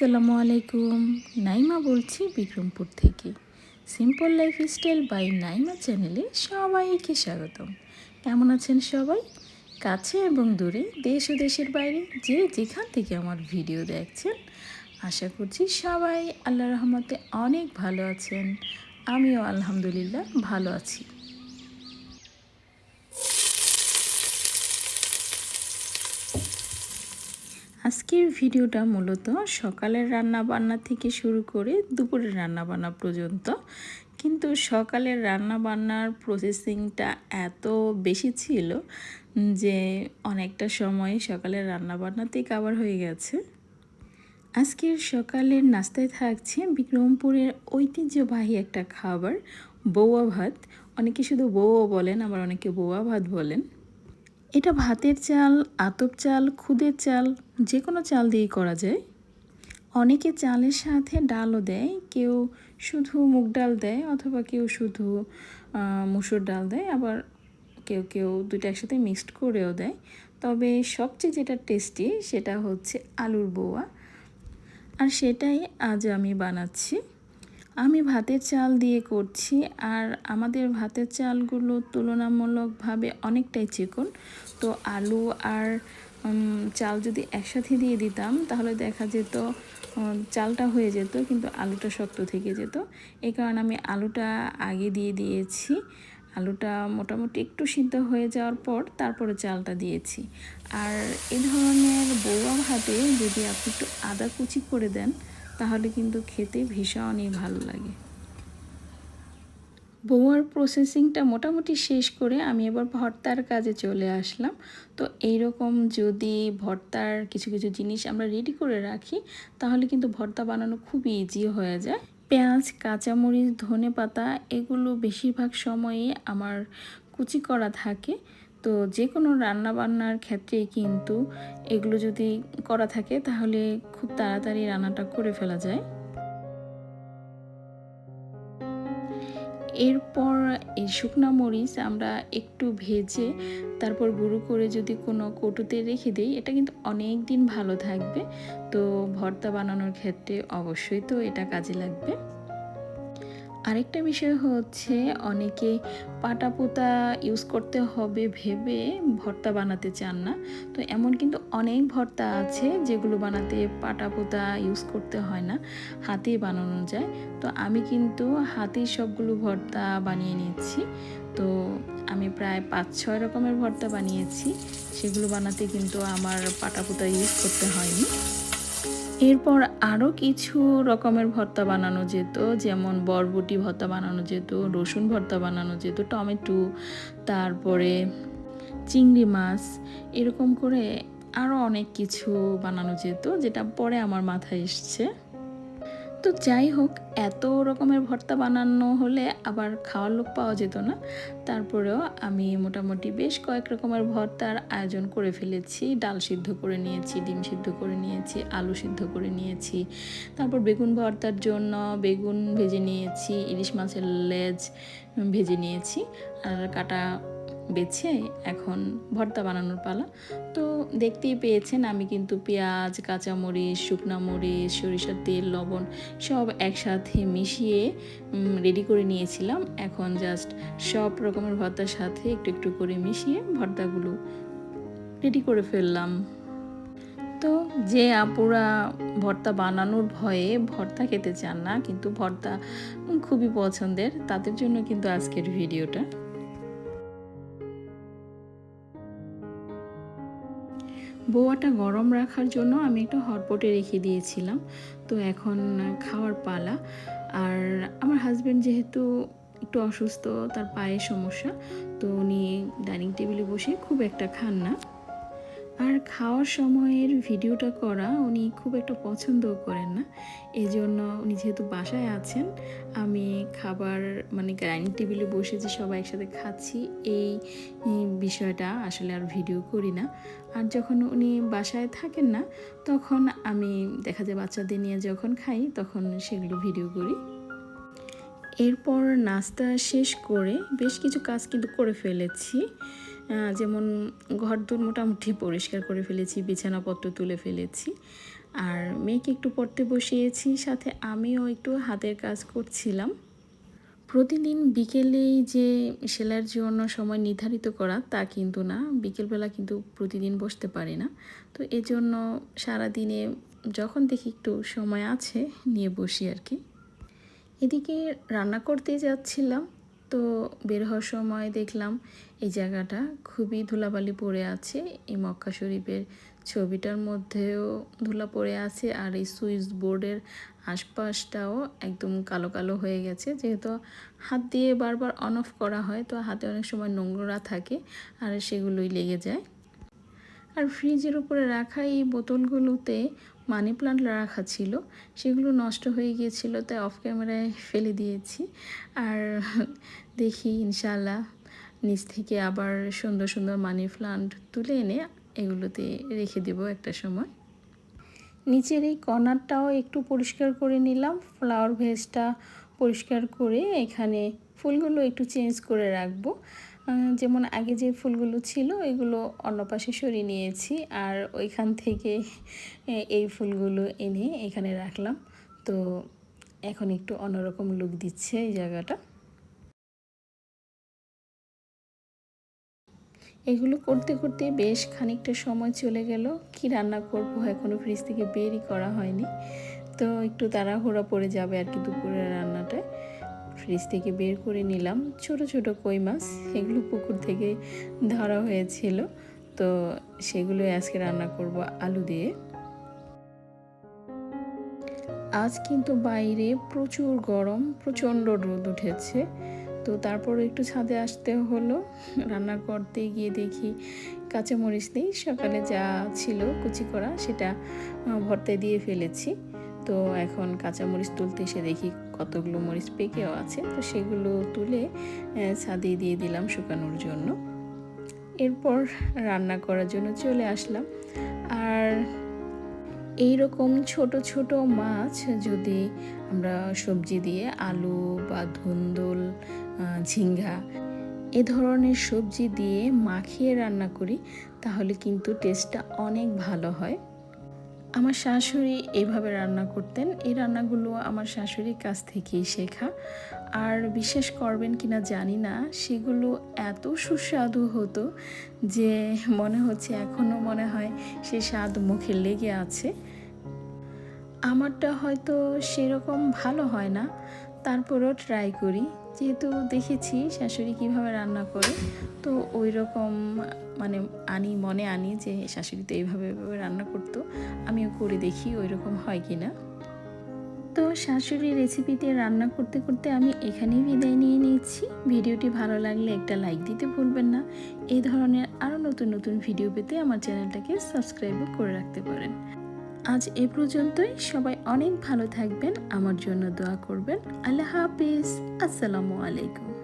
আসসালামু আলাইকুম। নাইমা বলছি বিক্রমপুর থেকে। Simple life style by Naima চ্যানেলে সবাইকে স্বাগতম। কেমন আছেন সবাই? কাছে এবং দূরে দেশ ও দেশের বাইরে যে যেখান থেকে আমার ভিডিও দেখছেন, আশা করছি সবাই আল্লাহ রহমতে অনেক ভালো আছেন। আমিও আলহামদুলিল্লাহ ভালো আছি। আজকের ভিডিওটা মূলত সকালের রান্না বান্না থেকে শুরু করে দুপুরের রান্না বান্না পর্যন্ত। কিন্তু সকালের রান্না বান্নার প্রসেসিংটা এত বেশি ছিল যে অনেকটা সময় সকালের রান্না বান্নাতেই কাভার হয়ে গেছে। আজকের সকালের নাস্তায় থাকছে বিক্রমপুরের ঐতিহ্যবাহী একটা খাবার, বৌয়া ভাত। অনেকে শুধু বৌয়া বলেন, আবার অনেকে বৌয়া ভাত বলেন। এটা ভাতের চাল, আতপ চাল, খুদের চাল যে কোনো চাল দিয়েই করা যায়। অনেকে চালের সাথে ডালও দেয়, কেউ শুধু মুগ ডাল দেয় অথবা কেউ শুধু মুসুর ডাল দেয়, আবার কেউ কেউ দুইটা একসাথে মিক্সড করেও দেয়। তবে সবচেয়ে যেটা টেস্টি সেটা হচ্ছে আলুর বোয়া। আর সেটাই আজ আমি বানাচ্ছি। আমি ভাতের চাল দিয়ে করছি আর আমাদের ভাতের চালগুলো তুলনামূলকভাবে অনেকটাই চিকন। তো আলু আর চাল যদি একসাথে দিয়ে দিতাম, তাহলে দেখা যেত চালটা হয়ে যেত, কিন্তু আলুটা শক্ত থেকে যেত। এই কারণে আমি আলুটা আগে দিয়ে দিয়েছি। আলুটা মোটামুটি একটু সিদ্ধ হয়ে যাওয়ার পর তারপরে চালটা দিয়েছি। আর এ ধরনের বৌয়া ভাতে যদি আপনি একটু আদা কুচি করে দেন তাহলে কিন্তু খেতে ভীষণই ভালো লাগে। বউয়ার প্রসেসিংটা মোটামুটি শেষ করে আমি এবার ভর্তার কাজে চলে আসলাম। তো এই রকম যদি ভর্তার কিছু কিছু জিনিস আমরা রেডি করে রাখি, তাহলে কিন্তু ভর্তা বানানো খুব ইজি হয়ে যায়। পেঁয়াজ, কাঁচামরিচ ধনে পাতা এগুলো বেশিরভাগ সময়ে আমার কুচি করা থাকে। তো যে কোনো রান্না বান্নার ক্ষেত্রেই কিন্তু এগুলো যদি করা থাকে, তাহলে খুব তাড়াতাড়ি রান্নাটা করে ফেলা যায়। এরপর এই শুকনা মরিচ আমরা একটু ভেজে তারপর গুঁড়ো করে যদি কোনো কটুতে রেখে দিই, এটা কিন্তু অনেক দিন ভালো থাকবে। তো ভর্তা বানানোর ক্ষেত্রে অবশ্যই তো এটা কাজে লাগবে। আরেকটা বিষয় হচ্ছে অনেকে পাটা পোতা ইউজ করতে হবে ভেবে ভর্তা বানাতে চান না। তো এমন কিন্তু অনেক ভর্তা আছে যেগুলো বানাতে পাটা পোতা ইউজ করতে হয় না, হাতেই বানানো যায়। তো আমি কিন্তু হাতেই সবগুলো ভর্তা বানিয়ে নিচ্ছি তো আমি প্রায় পাঁচ ছয় রকমের ভর্তা বানিয়েছি। সেগুলো বানাতে কিন্তু আমার পাটা পোতা ইউজ করতে হয়নি। এরপর আরও কিছু রকমের ভর্তা বানানো যেত, যেমন বরবটি ভর্তা বানানো যেত, রসুন ভর্তা বানানো যেত, টমেটো, তারপরে চিংড়ি মাছ, এরকম করে আরও অনেক কিছু বানানো যেত, যেটা পরে আমার মাথায় এসছে। তো যাই হোক, এত রকমের ভর্তা বানানো হলে আবার খাওয়ার লোক পাওয়া যেত না। তারপরেও আমি মোটামুটি বেশ কয়েক রকমের ভর্তার আয়োজন করে ফেলেছি। ডাল সিদ্ধ করে নিয়েছি, ডিম সিদ্ধ করে নিয়েছি, আলু সিদ্ধ করে নিয়েছি। তারপর বেগুন ভর্তার জন্য বেগুন ভেজে নিয়েছি, ইলিশ মাছের লেজ ভেজে নিয়েছি। আর কাটা বেছে এখন ভর্তা বানানোর পালা। তো দেখতেই পেয়েছেন আমি কিন্তু পেঁয়াজ, কাঁচামরিচ, শুকনো মরিচ, সরিষার তেল, লবণ সব একসাথে মিশিয়ে রেডি করে নিয়েছিলাম। এখন জাস্ট সব রকমের ভর্তার সাথে একটু একটু করে মিশিয়ে ভর্তাগুলো রেডি করে ফেললাম। তো যে আপুরা ভর্তা বানানোর ভয়ে ভর্তা খেতে চান না, কিন্তু ভর্তা খুবই পছন্দের, তাদের জন্য কিন্তু আজকের ভিডিওটা। বোয়াটা গরম রাখার জন্য আমি একটা হটপটে রেখে দিয়েছিলাম। তো এখন খাওয়ার পালা। আর আমার হাজব্যান্ড যেহেতু একটু অসুস্থ, তার পায়ে সমস্যা, তো উনি ডাইনিং টেবিলে বসে খুব একটা খান না। আর খাওয়ার সময়ের ভিডিওটা করা উনি খুব একটা পছন্দও করেন না। এই জন্য উনি যেহেতু বাসায় আছেন, আমি খাবার মানে ডাইনিং টেবিলে বসে যে সবাই একসাথে খাচ্ছি এই বিষয়টা আসলে আর ভিডিও করি না। আর যখন উনি বাসায় থাকেন না, তখন আমি দেখা যায় বাচ্চাদের নিয়ে যখন খাই, তখন সেগুলো ভিডিও করি। এরপর নাস্তা শেষ করে বেশ কিছু কাজ কিন্তু করে ফেলেছি। যেমন ঘর দূর মোটামুটি পরিষ্কার করে ফেলেছি, বিছানাপত্র তুলে ফেলেছি। আর মেয়েকে একটু পড়তে বসিয়েছি, সাথে আমিও একটু হাতের কাজ করছিলাম। প্রতিদিন বিকেলেই যে সেলাইয়ের জন্য সময় নির্ধারিত করা, তা কিন্তু না। বিকেলবেলা কিন্তু প্রতিদিন বসতে পারি না। তো এজন্য সারাদিনে যখন দেখি একটু সময় আছে, নিয়ে বসি আর কি। এদিকে রান্না করতে যাচ্ছিলাম। তো বের হওয়ার সময় দেখলাম এই জায়গাটা খুবই ধুলাবালি পড়ে আছে। এই মক্কা শরীফের ছবিটার মধ্যেও ধুলা পড়ে আছে আর এই সুইচ বোর্ডের আশপাশটাও একদম কালো কালো হয়ে গেছে। যেহেতু হাত দিয়ে বারবার অন অফ করা হয়, তো হাতে অনেক সময় নোংরা থাকে আর সেগুলোই লেগে যায়। আর ফ্রিজের উপরে রাখা এই বোতলগুলোতে মানি প্লান্ট রাখা ছিল, সেগুলো নষ্ট হয়ে গিয়েছিল, তাই অফ ক্যামেরায় ফেলে দিয়েছি। আর দেখি ইনশাল্লাহ নিচ থেকে আবার সুন্দর সুন্দর মানি প্লান্ট তুলে এনে এগুলোতে রেখে দেব একটা সময়। নিচের এই কর্নারটাও একটু পরিষ্কার করে নিলাম ফ্লাওয়ার ভেজটা পরিষ্কার করে এখানে ফুলগুলো একটু চেঞ্জ করে রাখব। যেমন আগে যে ফুলগুলো ছিল, এগুলো অন্য পাশে সরিয়ে নিয়েছি আর ওইখান থেকে এই ফুলগুলো এনে এখানে রাখলাম। তো এখন একটু অন্যরকম লুক দিচ্ছে এই জায়গাটা। এগুলো করতে করতে বেশ খানিকটা সময় চলে গেল। কি রান্না করব এখনও ফ্রিজ থেকে বেরই করা হয়নি। তো একটু তাড়াহুড়া পড়ে যাবে আর কি দুপুরের রান্নাটায়। ফ্রিজ থেকে বের করে নিলাম। ছোট ছোট কই মাছ, এগুলো পুকুর থেকে ধরা হয়েছিল। তো সেগুলো আজকে রান্না করব আলু দিয়ে। আজ কিন্তু বাইরে প্রচুর গরম, প্রচণ্ড রোদ উঠেছে। তো তারপর একটু ছাদে আসতে হলো। রান্না করতে গিয়ে দেখি কাঁচামরিচ নেই। সকালে যা ছিল কুচি করা, সেটা ভর্তায় দিয়ে ফেলেছি। তো এখন কাঁচামরিচ তুলতে এসে দেখি কতগুলো মরিচ পেকেও আছে। তো সেগুলো তুলে ছাদে দিয়ে দিলাম শুকানোর জন্য। এরপর রান্না করার জন্য চলে আসলাম। আর এই রকম ছোট ছোট মাছ যদি আমরা সবজি দিয়ে আলু বা ধুন্দুল ঝিঙ্গা এ ধরনের সবজি দিয়ে মাখিয়ে রান্না করি, তাহলে কিন্তু টেস্টটা অনেক ভালো হয়। আমার শাশুড়ি এইভাবে রান্না করতেন। এই রান্নাগুলো আমার শাশুড়ির কাছ থেকেই শেখা। আর বিশ্বাস করবেন কি না জানি না, সেগুলো এত সুস্বাদু হতো যে মনে হচ্ছে এখনও মনে হয় সে স্বাদ মুখে লেগে আছে। আমারটা হয়তো সেরকম ভালো হয় না। তারপরও ট্রাই করি। যেহেতু দেখেছি শাশুড়ি কীভাবে রান্না করে, তো ওই রকম মানে আনি, মনে আনি যে শাশুড়ি তো এইভাবে এভাবে রান্না করতো, আমিও করে দেখি ওই রকম হয় কি না তো শাশুড়ির রেসিপিতে রান্না করতে করতে আমি এখানেই বিদায় নিয়ে নিচ্ছি। ভিডিওটি ভালো লাগলে একটা লাইক দিতে ভুলবেন না। এই ধরনের আরও নতুন নতুন ভিডিও পেতে আমার চ্যানেলটাকে সাবস্ক্রাইবও করে রাখতে পারেন। আজ এ পর্যন্তই। সবাই অনেক ভালো থাকবেন। আমার জন্য দোয়া করবেন। আল্লাহ হাফিজ। আসসালামু আলাইকুম।